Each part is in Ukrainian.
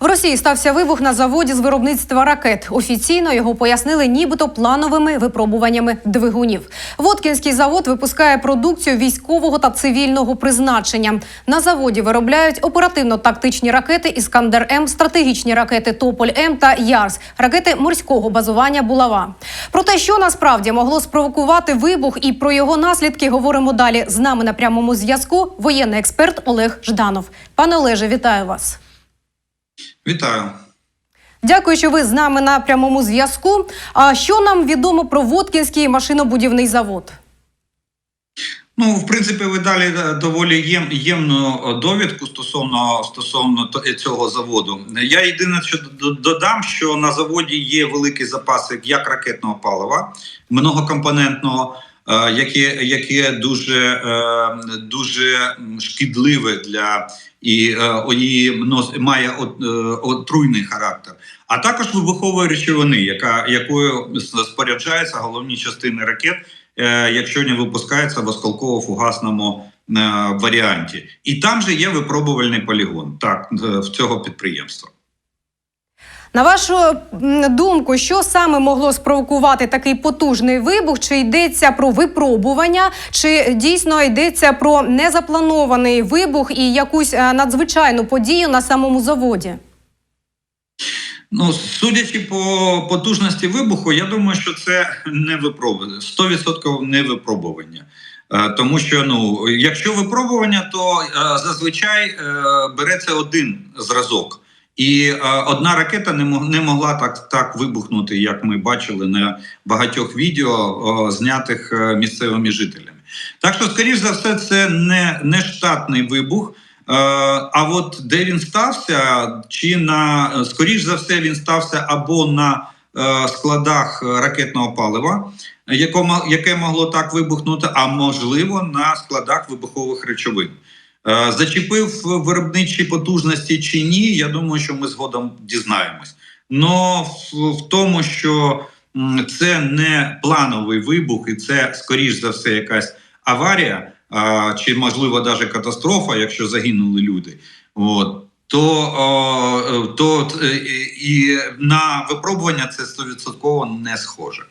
В Росії стався вибух на заводі з виробництва ракет. Офіційно його пояснили, нібито плановими випробуваннями двигунів. Воткінський завод випускає продукцію військового та цивільного призначення. На заводі виробляють оперативно-тактичні ракети Іскандер М, стратегічні ракети Тополь М та Ярс, ракети морського базування Булава. Про те, що насправді могло спровокувати вибух, і про його наслідки говоримо далі. З нами на прямому зв'язку воєнний експерт Олег Жданов. Пане Олеже, вітаю вас. Вітаю. Дякую, що ви з нами на прямому зв'язку. А що нам відомо про Воткінський машинобудівний завод? Ну, в принципі, ви далі е, доволі єм, ємну довідку стосовно стосовно цього заводу. Я єдине, що додам, що на заводі є великі запаси як ракетного палива, многокомпонентного, е, яке, яке дуже, е, дуже шкідливе для і, е, нос- має е, отруйний характер. А також вибухової речовини, яка якою споряджаються головні частини ракет, якщо не випускаються в осколково-фугасному варіанті. І там же є випробувальний полігон так, в цього підприємства. На вашу думку, що саме могло спровокувати такий потужний вибух? Чи йдеться про випробування, чи дійсно йдеться про незапланований вибух і якусь е, надзвичайну подію на самому заводі? Ну, судячи по потужності вибуху, я думаю, що це не випробування, 100% не випробування. Е, Тому що ну, якщо випробування, то е, зазвичай береться один зразок. І е, одна ракета не мог не могла так так вибухнути, як ми бачили на багатьох відео, о, знятих е, місцевими жителями. Так що, скоріш за все, це не, не штатний вибух. Е, А от де він стався, чи на скоріш за все він стався або на е, складах ракетного палива, яко- яке могло так вибухнути, а можливо на складах вибухових речовин. Е, Зачепив виробничі потужності чи ні, я думаю, що ми згодом дізнаємось. Но в, тому, що це не плановий вибух, і це скоріш за все якась аварія, чи можливо навіть катастрофа, якщо загинули люди. От. То, е, то е, і, на випробування це 100% не схоже.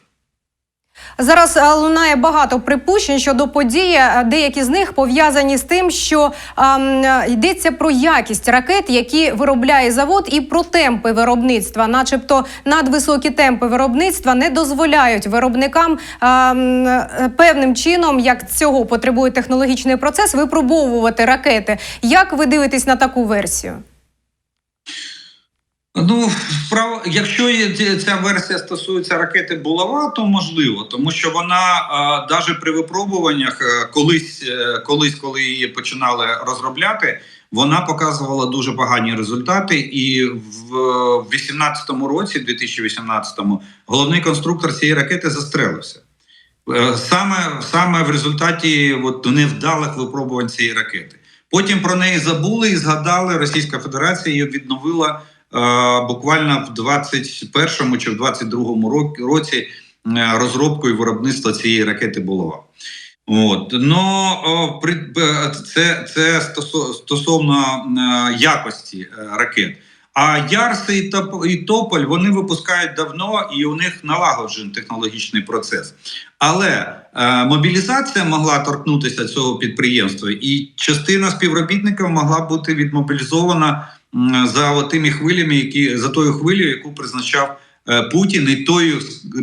Зараз е, лунає багато припущень щодо події. Е, Деякі з них пов'язані з тим, що ем, йдеться про якість ракет, які виробляє завод, і про темпи виробництва, начебто надвисокі темпи виробництва не дозволяють виробникам ем, певним чином, як цього потребує технологічний процес, випробовувати ракети. Як ви дивитесь на таку версію? Ну, справа, якщо ця версія стосується ракети Булава, то можливо, тому що вона навіть при випробуваннях е, колись, е, колись, коли її починали розробляти, вона показувала дуже погані результати. І в 2018 році, 2018-му, головний конструктор цієї ракети застрелився. Е, Саме, саме в результаті от, невдалих випробувань цієї ракети. Потім про неї забули і згадали, Російська Федерація її відновила буквально в 21-му чи в 22-му ро- році е, розробку і виробництва цієї ракети Булава. От. Но при, це, це стосовно е, якості е, ракет. А Ярси і Топ- Тополь вони випускають давно, і у них налагоджений технологічний процес. Але е, мобілізація могла торкнутися цього підприємства, і частина співробітників могла бути відмобілізована за тими хвилями, які за тою хвилею, яку призначав е, Путін, і тою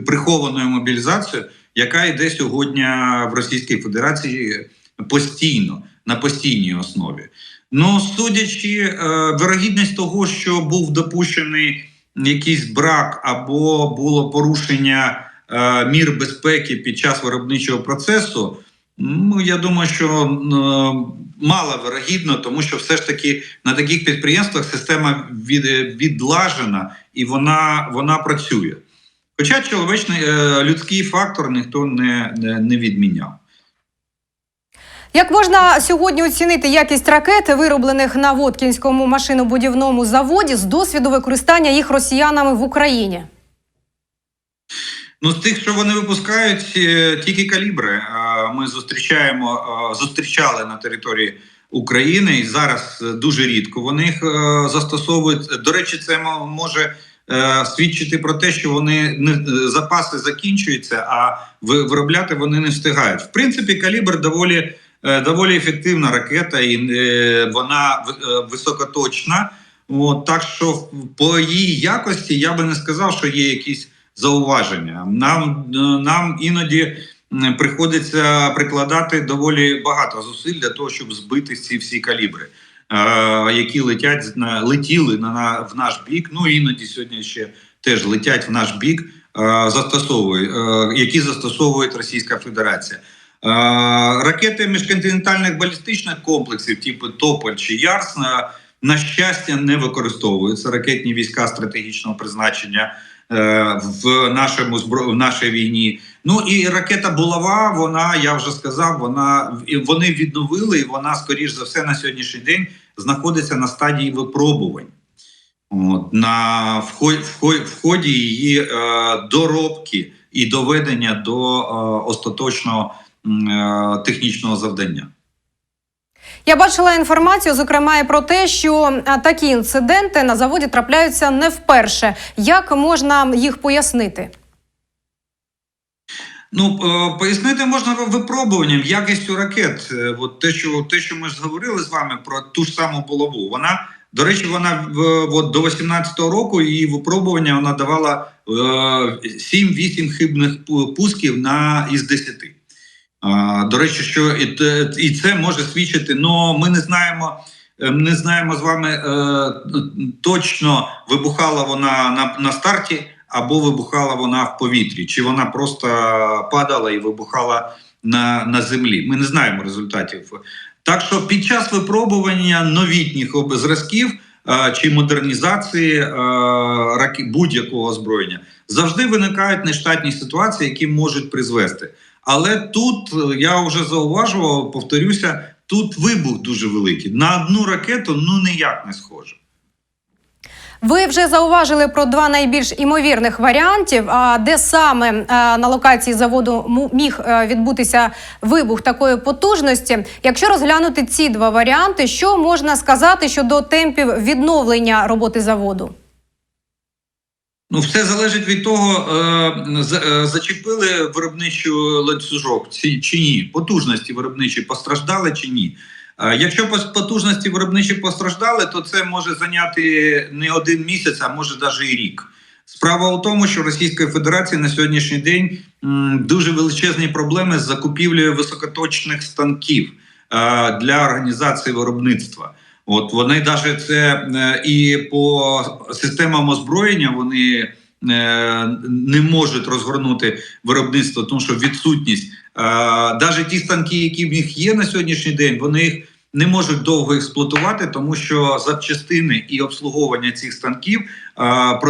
прихованою мобілізацією, яка йде сьогодні в Російській Федерації постійно на постійній основі. Ну, судячи, е, вирогідність того, що був допущений якийсь брак або було порушення е, мір безпеки під час виробничого процесу, ну я думаю, що е, мало вирогідно, тому що все ж таки на таких підприємствах система від, відлажена і вона, вона працює. Хоча чоловічний е, людський фактор ніхто не, не, не відміняв. Як можна сьогодні оцінити якість ракет, вироблених на Воткінському машинобудівному заводі, з досвіду використання їх росіянами в Україні? Ну, з тих, що вони випускають, е, тільки калібри. Ми зустрічаємо е, зустрічали на території України, і зараз е, дуже рідко вони їх е, застосовують. До речі, це може свідчити про те, що вони не запаси закінчуються, а виробляти вони не встигають. В принципі, калібр доволі. Доволі ефективна ракета, і вона високоточна. От, так що по її якості я би не сказав, що є якісь зауваження. Нам, нам іноді приходиться прикладати доволі багато зусиль для того, щоб збити ці всі калібри, е, які летять летіли на, в наш бік. Ну іноді сьогодні ще теж летять в наш бік, е, застосовують, е, які застосовує Російська Федерація. Ракети міжконтинентальних балістичних комплексів, типу Тополь чи Ярс, на, щастя, не використовуються ракетні війська стратегічного призначення в нашому в нашій війні. Ну і ракета Булава, вона я вже сказав, вона вони відновили, і вона, скоріш за все, на сьогоднішній день знаходиться на стадії випробувань. От, на в ході, її е, доробки і доведення до е, остаточного е, технічного завдання. Я бачила інформацію, зокрема, і про те, що такі інциденти на заводі трапляються не вперше. Як можна їх пояснити? Ну е, пояснити можна випробуванням, якістю ракет. Е, От те, що те, що ми ж говорили з вами про ту ж саму булаву, вона до речі, вона в от до 18-го року її випробування вона давала е, 7-8 хибних пусків на із 10. До речі, що і, це може свідчити. Ну ми не знаємо. е, Не знаємо з вами е, точно вибухала вона на, на старті або вибухала вона в повітрі, чи вона просто падала і вибухала на, на землі. Ми не знаємо результатів. Так що під час випробування новітніх зразків е, чи модернізації е, будь-якого озброєння завжди виникають нештатні ситуації, які можуть призвести. Але тут е, я вже зауважував, повторюся, тут вибух дуже великий. На одну ракету ну ніяк не схоже. Ви вже зауважили про два найбільш імовірних варіантів. А де саме е, на локації заводу міг е, відбутися вибух такої потужності? Якщо розглянути ці два варіанти, що можна сказати щодо темпів відновлення роботи заводу? Ну, все залежить від того, е, за- зачепили виробничу ланцюжок чи ні, потужності виробничі постраждали чи ні. Якщо потужності виробничі постраждали, то це може зайняти не один місяць, а може навіть і рік. Справа у тому, що Російська Федерація на сьогоднішній день дуже величезні проблеми з закупівлею високоточних станків для організації виробництва. От вони навіть це е, і по системам озброєння вони е, не можуть розгорнути виробництво, тому що відсутність навіть ті станки, які в них є на сьогоднішній день, вони їх не можуть довго експлуатувати, тому що запчастини і обслуговування цих станків е,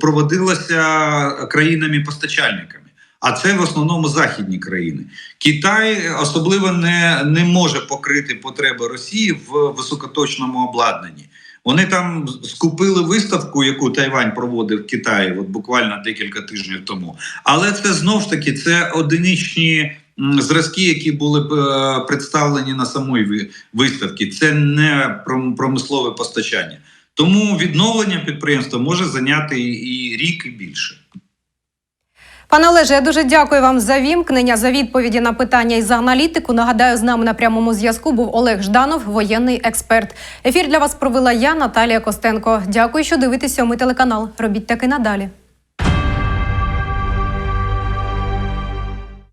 проводилося країнами-постачальниками. А це в основному західні країни. Китай особливо не, не може покрити потреби Росії в високоточному обладнанні. Вони там скупили виставку, яку Тайвань проводив в Китаї, от буквально декілька тижнів тому. Але це знов ж таки це одиничні зразки, які були е, представлені на ви- виставці. Це не пром- промислове постачання. Тому відновлення підприємства може зайняти і рік і більше. Пане Олеже, я дуже дякую вам за вімкнення, за відповіді на питання і за аналітику. Нагадаю, з нами на прямому зв'язку був Олег Жданов, воєнний експерт. Ефір для вас провела я, Наталія Костенко. Дякую, що дивитеся. Ми телеканал. Робіть таки надалі.